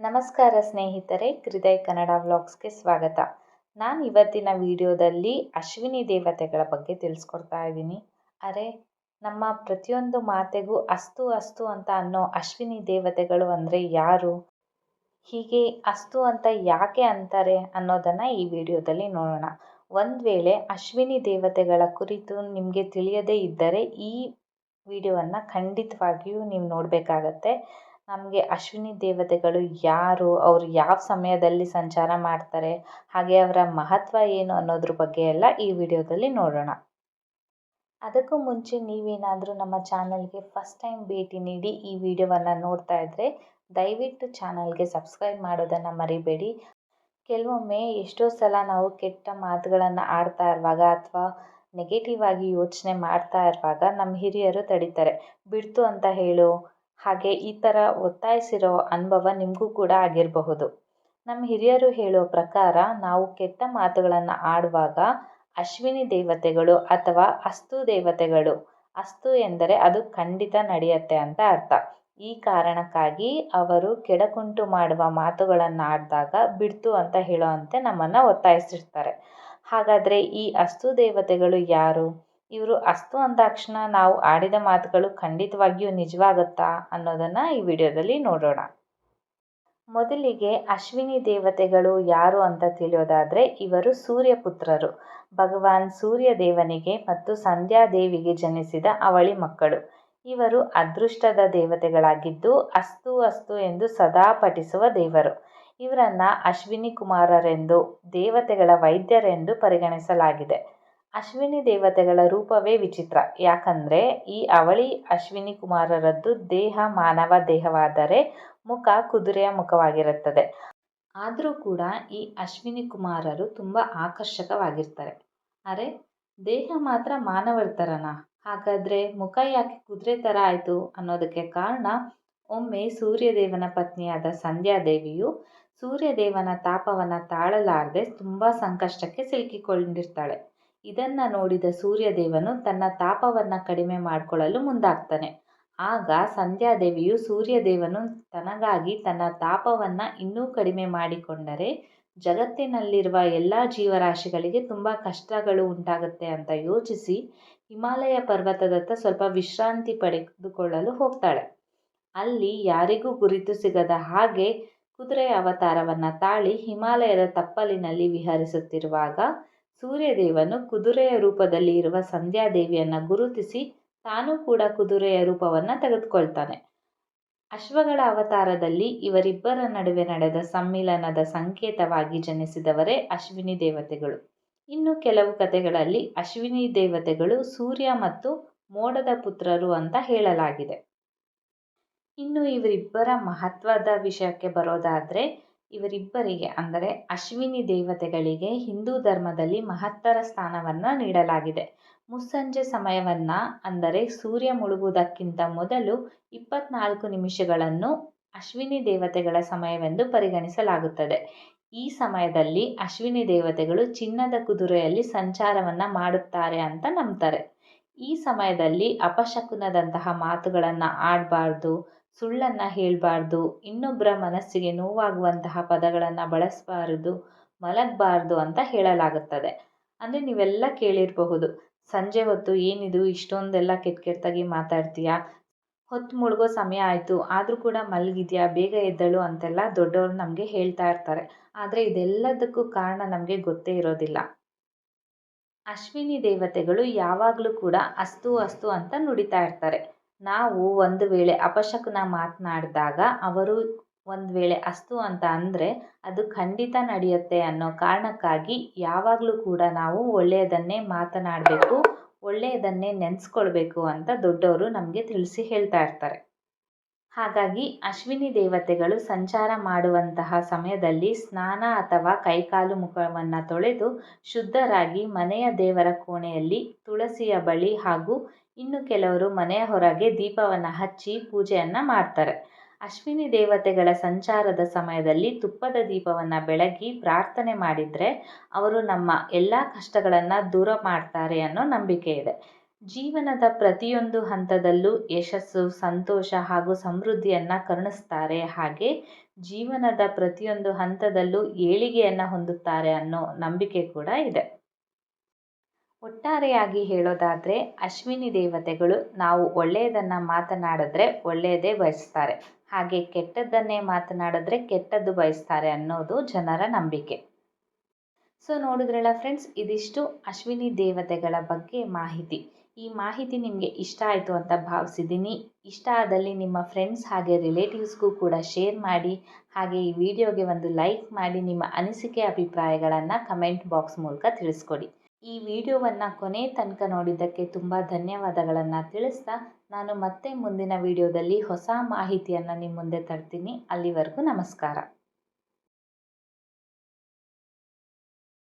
ನಮಸ್ಕಾರ ಸ್ನೇಹಿತರೆ, ಹೃದಯ ಕನ್ನಡ ವ್ಲಾಗ್ಸ್ಗೆ ಸ್ವಾಗತ. ನಾನು ಇವತ್ತಿನ ವಿಡಿಯೋದಲ್ಲಿ ಅಶ್ವಿನಿ ದೇವತೆಗಳ ಬಗ್ಗೆ ತಿಳಿಸ್ಕೊಡ್ತಾ ಇದ್ದೀನಿ. ಅರೆ, ನಮ್ಮ ಪ್ರತಿಯೊಂದು ಮಾತೆಗೂ ಅಸ್ತು ಅಸ್ತು ಅಂತ ಅನ್ನೋ ಅಶ್ವಿನಿ ದೇವತೆಗಳು ಅಂದರೆ ಯಾರು? ಹೀಗೆ ಅಸ್ತು ಅಂತ ಯಾಕೆ ಅಂತಾರೆ ಅನ್ನೋದನ್ನು ಈ ವಿಡಿಯೋದಲ್ಲಿ ನೋಡೋಣ. ಒಂದು ವೇಳೆ ಅಶ್ವಿನಿ ದೇವತೆಗಳ ಕುರಿತು ನಿಮಗೆ ತಿಳಿಯದೇ ಇದ್ದರೆ ಈ ವಿಡಿಯೋವನ್ನು ಖಂಡಿತವಾಗಿಯೂ ನೀವು ನೋಡಬೇಕಾಗತ್ತೆ. ನಮಗೆ ಅಶ್ವಿನಿ ದೇವತೆಗಳು ಯಾರು? ಅವರು ಯಾವ ಸಮಯದಲ್ಲಿ ಸಂಚಾರ ಮಾಡ್ತಾರೆ? ಹಾಗೆ ಅವರ ಮಹತ್ವ ಏನು ಅನ್ನೋದ್ರ ಬಗ್ಗೆ ಎಲ್ಲ ಈ ವಿಡಿಯೋದಲ್ಲಿ ನೋಡೋಣ. ಅದಕ್ಕೂ ಮುಂಚೆ ನೀವೇನಾದರೂ ನಮ್ಮ ಚಾನಲ್ಗೆ ಫಸ್ಟ್ ಟೈಮ್ ಭೇಟಿ ನೀಡಿ ಈ ವಿಡಿಯೋವನ್ನು ನೋಡ್ತಾ ಇದ್ದರೆ ದಯವಿಟ್ಟು ಚಾನಲ್ಗೆ ಸಬ್ಸ್ಕ್ರೈಬ್ ಮಾಡೋದನ್ನು ಮರಿಬೇಡಿ. ಕೆಲವೊಮ್ಮೆ ಎಷ್ಟೋ ಸಲ ನಾವು ಕೆಟ್ಟ ಮಾತುಗಳನ್ನು ಆಡ್ತಾ ಇರುವಾಗ ಅಥವಾ ನೆಗೆಟಿವ್ ಆಗಿ ಯೋಚನೆ ಮಾಡ್ತಾ ಇರುವಾಗ ನಮ್ಮ ಹಿರಿಯರು ತಡೀತಾರೆ. ಬಿಡ್ತು ಅಂತ ಹೇಳು ಹಾಗೆ ಈ ಥರ ಒತ್ತಾಯಿಸಿರೋ ಅನುಭವ ನಿಮಗೂ ಕೂಡ ಆಗಿರಬಹುದು. ನಮ್ಮ ಹಿರಿಯರು ಹೇಳೋ ಪ್ರಕಾರ ನಾವು ಕೆಟ್ಟ ಮಾತುಗಳನ್ನು ಆಡುವಾಗ ಅಶ್ವಿನಿ ದೇವತೆಗಳು ಅಥವಾ ಅಸ್ತು ದೇವತೆಗಳು. ಅಸ್ತು ಎಂದರೆ ಅದು ಖಂಡಿತ ನಡೆಯುತ್ತೆ ಅಂತ ಅರ್ಥ. ಈ ಕಾರಣಕ್ಕಾಗಿ ಅವರು ಕೆಡಕುಂಟು ಮಾಡುವ ಮಾತುಗಳನ್ನು ಆಡಿದಾಗ ಬಿಡ್ತು ಅಂತ ಹೇಳೋ ಅಂತೆ ನಮ್ಮನ್ನು ಒತ್ತಾಯಿಸಿರ್ತಾರೆ. ಹಾಗಾದರೆ ಈ ಅಸ್ತು ದೇವತೆಗಳು ಯಾರು? ಇವರು ಅಸ್ತು ಅಂದಾಕ್ಷಣ ನಾವು ಆಡಿದ ಮಾತುಗಳು ಖಂಡಿತವಾಗಿಯೂ ನಿಜವಾಗುತ್ತಾ ಅನ್ನೋದನ್ನು ಈ ವಿಡಿಯೋದಲ್ಲಿ ನೋಡೋಣ. ಮೊದಲಿಗೆ ಅಶ್ವಿನಿ ದೇವತೆಗಳು ಯಾರು ಅಂತ ತಿಳಿಯೋದಾದರೆ ಇವರು ಸೂರ್ಯಪುತ್ರರು. ಭಗವಾನ್ ಸೂರ್ಯ ದೇವನಿಗೆ ಮತ್ತು ಸಂಧ್ಯಾದೇವಿಗೆ ಜನಿಸಿದ ಅವಳಿ ಮಕ್ಕಳು. ಇವರು ಅದೃಷ್ಟದ ದೇವತೆಗಳಾಗಿದ್ದು ಅಸ್ತು ಅಸ್ತು ಎಂದು ಸದಾ ಪಠಿಸುವ ದೇವರು. ಇವರನ್ನ ಅಶ್ವಿನಿ ಕುಮಾರರೆಂದು, ದೇವತೆಗಳ ವೈದ್ಯರೆಂದು ಪರಿಗಣಿಸಲಾಗಿದೆ. ಅಶ್ವಿನಿ ದೇವತೆಗಳ ರೂಪವೇ ವಿಚಿತ್ರ. ಯಾಕಂದರೆ, ಈ ಅವಳಿ ಅಶ್ವಿನಿ ಕುಮಾರರದ್ದು ದೇಹ ಮಾನವ ದೇಹವಾದರೆ ಮುಖ ಕುದುರೆಯ ಮುಖವಾಗಿರುತ್ತದೆ. ಆದರೂ ಕೂಡ ಈ ಅಶ್ವಿನಿ ಕುಮಾರರು ತುಂಬ ಆಕರ್ಷಕವಾಗಿರ್ತಾರೆ. ಅರೆ, ದೇಹ ಮಾತ್ರ ಮಾನವರ ಥರನಾ ಹಾಗಾದರೆ ಮುಖ ಯಾಕೆ ಕುದುರೆ ಥರ ಆಯಿತು ಅನ್ನೋದಕ್ಕೆ ಕಾರಣ, ಒಮ್ಮೆ ಸೂರ್ಯದೇವನ ಪತ್ನಿಯಾದ ಸಂಧ್ಯಾದೇವಿಯು ಸೂರ್ಯದೇವನ ತಾಪವನ್ನು ತಾಳಲಾರದೆ ತುಂಬ ಸಂಕಷ್ಟಕ್ಕೆ ಸಿಲುಕಿಕೊಂಡಿರ್ತಾಳೆ. ಇದನ್ನು ನೋಡಿದ ಸೂರ್ಯದೇವನು ತನ್ನ ತಾಪವನ್ನು ಕಡಿಮೆ ಮಾಡಿಕೊಳ್ಳಲು ಮುಂದಾಗ್ತಾನೆ. ಆಗ ಸಂಧ್ಯಾದೇವಿಯು ಸೂರ್ಯದೇವನು ತನಗಾಗಿ ತನ್ನ ತಾಪವನ್ನು ಇನ್ನೂ ಕಡಿಮೆ ಮಾಡಿಕೊಂಡರೆ ಜಗತ್ತಿನಲ್ಲಿರುವ ಎಲ್ಲ ಜೀವರಾಶಿಗಳಿಗೆ ತುಂಬ ಕಷ್ಟಗಳು ಉಂಟಾಗುತ್ತೆ ಅಂತ ಯೋಚಿಸಿ ಹಿಮಾಲಯ ಪರ್ವತದತ್ತ ಸ್ವಲ್ಪ ವಿಶ್ರಾಂತಿ ಪಡೆದುಕೊಳ್ಳಲು ಹೋಗ್ತಾಳೆ. ಅಲ್ಲಿ ಯಾರಿಗೂ ಗುರುತು ಸಿಗದ ಹಾಗೆ ಕುದುರೆ ಅವತಾರವನ್ನು ತಾಳಿ ಹಿಮಾಲಯದ ತಪ್ಪಲಿನಲ್ಲಿ ವಿಹರಿಸುತ್ತಿರುವಾಗ ಸೂರ್ಯದೇವನು ಕುದುರೆಯ ರೂಪದಲ್ಲಿ ಇರುವ ಸಂಧ್ಯಾದೇವಿಯನ್ನು ಗುರುತಿಸಿ ತಾನೂ ಕೂಡ ಕುದುರೆಯ ರೂಪವನ್ನು ತೆಗೆದುಕೊಳ್ತಾನೆ. ಅಶ್ವಗಳ ಅವತಾರದಲ್ಲಿ ಇವರಿಬ್ಬರ ನಡುವೆ ನಡೆದ ಸಮ್ಮಿಲನದ ಸಂಕೇತವಾಗಿ ಜನಿಸಿದವರೇ ಅಶ್ವಿನಿ ದೇವತೆಗಳು. ಇನ್ನು ಕೆಲವು ಕಥೆಗಳಲ್ಲಿ ಅಶ್ವಿನಿ ದೇವತೆಗಳು ಸೂರ್ಯ ಮತ್ತು ಮೋಡದ ಪುತ್ರರು ಅಂತ ಹೇಳಲಾಗಿದೆ. ಇನ್ನು ಇವರಿಬ್ಬರ ಮಹತ್ವದ ವಿಷಯಕ್ಕೆ ಬರೋದಾದರೆ ಇವರಿಬ್ಬರಿಗೆ, ಅಂದರೆ ಅಶ್ವಿನಿ ದೇವತೆಗಳಿಗೆ ಹಿಂದೂ ಧರ್ಮದಲ್ಲಿ ಮಹತ್ತರ ಸ್ಥಾನವನ್ನು ನೀಡಲಾಗಿದೆ. ಮುಸ್ಸಂಜೆ ಸಮಯವನ್ನು, ಅಂದರೆ ಸೂರ್ಯ ಮುಳುಗುವುದಕ್ಕಿಂತ ಮೊದಲು ಇಪ್ಪತ್ನಾಲ್ಕು ನಿಮಿಷಗಳನ್ನು ಅಶ್ವಿನಿ ದೇವತೆಗಳ ಸಮಯವೆಂದು ಪರಿಗಣಿಸಲಾಗುತ್ತದೆ. ಈ ಸಮಯದಲ್ಲಿ ಅಶ್ವಿನಿ ದೇವತೆಗಳು ಚಿನ್ನದ ಕುದುರೆಯಲ್ಲಿ ಸಂಚಾರವನ್ನು ಮಾಡುತ್ತಾರೆ ಅಂತ ನಂಬ್ತಾರೆ. ಈ ಸಮಯದಲ್ಲಿ ಅಪಶಕುನದಂತಹ ಮಾತುಗಳನ್ನು ಆಡಬಾರ್ದು ಸುಳ್ಳನ್ನು ಹೇಳಬಾರ್ದು ಇನ್ನೊಬ್ಬರ ಮನಸ್ಸಿಗೆ ನೋವಾಗುವಂತಹ ಪದಗಳನ್ನು ಬಳಸಬಾರದು, ಮಲಗಬಾರ್ದು ಅಂತ ಹೇಳಲಾಗುತ್ತದೆ. ಅಂದರೆ ನೀವೆಲ್ಲ ಕೇಳಿರಬಹುದು, ಸಂಜೆ ಹೊತ್ತು ಏನಿದು, ಇಷ್ಟೊಂದೆಲ್ಲ ಕೆಟ್ಟ ಕೆಟ್ಟದಾಗಿ ಮಾತಾಡ್ತೀಯಾ? ಹೊತ್ತು ಮುಳುಗೋ ಸಮಯ ಆಯಿತು, ಆದರೂ ಕೂಡ ಮಲಗಿದ್ಯಾ, ಬೇಗ ಎದ್ದಳು ಅಂತೆಲ್ಲ ದೊಡ್ಡವರು ನಮಗೆ ಹೇಳ್ತಾ ಇರ್ತಾರೆ. ಆದರೆ ಇದೆಲ್ಲದಕ್ಕೂ ಕಾರಣ ನಮಗೆ ಗೊತ್ತೇ ಇರೋದಿಲ್ಲ. ಅಶ್ವಿನಿ ದೇವತೆಗಳು ಯಾವಾಗಲೂ ಕೂಡ ಅಸ್ತು ಅಸ್ತು ಅಂತ ನುಡಿತಾ ಇರ್ತಾರೆ. ನಾವು ಒಂದು ವೇಳೆ ಅಪಶಕುನ ಮಾತನಾಡಿದಾಗ ಅವರು ಒಂದು ವೇಳೆ ಅಸ್ತು ಅಂತ ಅಂದರೆ ಅದು ಖಂಡಿತ ನಡೆಯುತ್ತೆ ಅನ್ನೋ ಕಾರಣಕ್ಕಾಗಿ ಯಾವಾಗಲೂ ಕೂಡ ನಾವು ಒಳ್ಳೆಯದನ್ನೇ ಮಾತನಾಡಬೇಕು, ಒಳ್ಳೆಯದನ್ನೇ ನೆನೆಸ್ಕೊಳ್ಬೇಕು ಅಂತ ದೊಡ್ಡವರು ನಮಗೆ ತಿಳಿಸಿ ಹೇಳ್ತಾ ಇರ್ತಾರೆ. ಹಾಗಾಗಿ ಅಶ್ವಿನಿ ದೇವತೆಗಳು ಸಂಚಾರ ಮಾಡುವಂತಹ ಸಮಯದಲ್ಲಿ ಸ್ನಾನ ಅಥವಾ ಕೈಕಾಲು ಮುಖವನ್ನು ತೊಳೆದು ಶುದ್ಧರಾಗಿ ಮನೆಯ ದೇವರ ಕೋಣೆಯಲ್ಲಿ ತುಳಸಿಯ ಬಳಿ ಹಾಗೂ ಇನ್ನು ಕೆಲವರು ಮನೆಯ ಹೊರಗೆ ದೀಪವನ್ನು ಹಚ್ಚಿ ಪೂಜೆಯನ್ನು ಮಾಡ್ತಾರೆ. ಅಶ್ವಿನಿ ದೇವತೆಗಳ ಸಂಚಾರದ ಸಮಯದಲ್ಲಿ ತುಪ್ಪದ ದೀಪವನ್ನು ಬೆಳಗಿ ಪ್ರಾರ್ಥನೆ ಮಾಡಿದರೆ ಅವರು ನಮ್ಮ ಎಲ್ಲ ಕಷ್ಟಗಳನ್ನು ದೂರ ಮಾಡ್ತಾರೆ ಅನ್ನೋ ನಂಬಿಕೆ ಇದೆ. ಜೀವನದ ಪ್ರತಿಯೊಂದು ಹಂತದಲ್ಲೂ ಯಶಸ್ಸು, ಸಂತೋಷ ಹಾಗೂ ಸಮೃದ್ಧಿಯನ್ನು ಕರುಣಿಸ್ತಾರೆ. ಹಾಗೆ ಜೀವನದ ಪ್ರತಿಯೊಂದು ಹಂತದಲ್ಲೂ ಏಳಿಗೆಯನ್ನು ಹೊಂದುತ್ತಾರೆ ಅನ್ನೋ ನಂಬಿಕೆ ಕೂಡ ಇದೆ. ಒಟ್ಟಾರೆಯಾಗಿ ಹೇಳೋದಾದರೆ ಅಶ್ವಿನಿ ದೇವತೆಗಳು ನಾವು ಒಳ್ಳೆಯದನ್ನು ಮಾತನಾಡಿದ್ರೆ ಒಳ್ಳೆಯದೇ ಬಯಸ್ತಾರೆ. ಹಾಗೆ ಕೆಟ್ಟದ್ದನ್ನೇ ಮಾತನಾಡಿದ್ರೆ ಕೆಟ್ಟದ್ದು ಬಯಸ್ತಾರೆ ಅನ್ನೋದು ಜನರ ನಂಬಿಕೆ. ಸೊ ನೋಡಿದ್ರಲ್ಲ ಫ್ರೆಂಡ್ಸ್ ಇದಿಷ್ಟು ಅಶ್ವಿನಿ ದೇವತೆಗಳ ಬಗ್ಗೆ ಮಾಹಿತಿ. ಈ ಮಾಹಿತಿ ನಿಮಗೆ ಇಷ್ಟ ಆಯಿತು ಅಂತ ಭಾವಿಸಿದ್ದೀನಿ. ಇಷ್ಟ ಆದಲ್ಲಿ ನಿಮ್ಮ ಫ್ರೆಂಡ್ಸ್ ಹಾಗೆ ರಿಲೇಟಿವ್ಸ್ಗೂ ಕೂಡ ಶೇರ್ ಮಾಡಿ, ಹಾಗೆ ಈ ವಿಡಿಯೋಗೆ ಒಂದು ಲೈಕ್ ಮಾಡಿ ನಿಮ್ಮ ಅನಿಸಿಕೆ, ಅಭಿಪ್ರಾಯಗಳನ್ನು ಕಮೆಂಟ್ ಬಾಕ್ಸ್ ಮೂಲಕ ತಿಳಿಸ್ಕೊಡಿ. ಈ ವಿಡಿಯೋವನ್ನು ಕೊನೆ ತನಕ ನೋಡಿದ್ದಕ್ಕೆ ತುಂಬ ಧನ್ಯವಾದಗಳನ್ನು ತಿಳಿಸ್ತಾ ನಾನು ಮತ್ತೆ ಮುಂದಿನ ವಿಡಿಯೋದಲ್ಲಿ ಹೊಸ ಮಾಹಿತಿಯನ್ನು ನಿಮ್ಮ ಮುಂದೆ ತರ್ತೀನಿ. ಅಲ್ಲಿವರೆಗೂ ನಮಸ್ಕಾರ.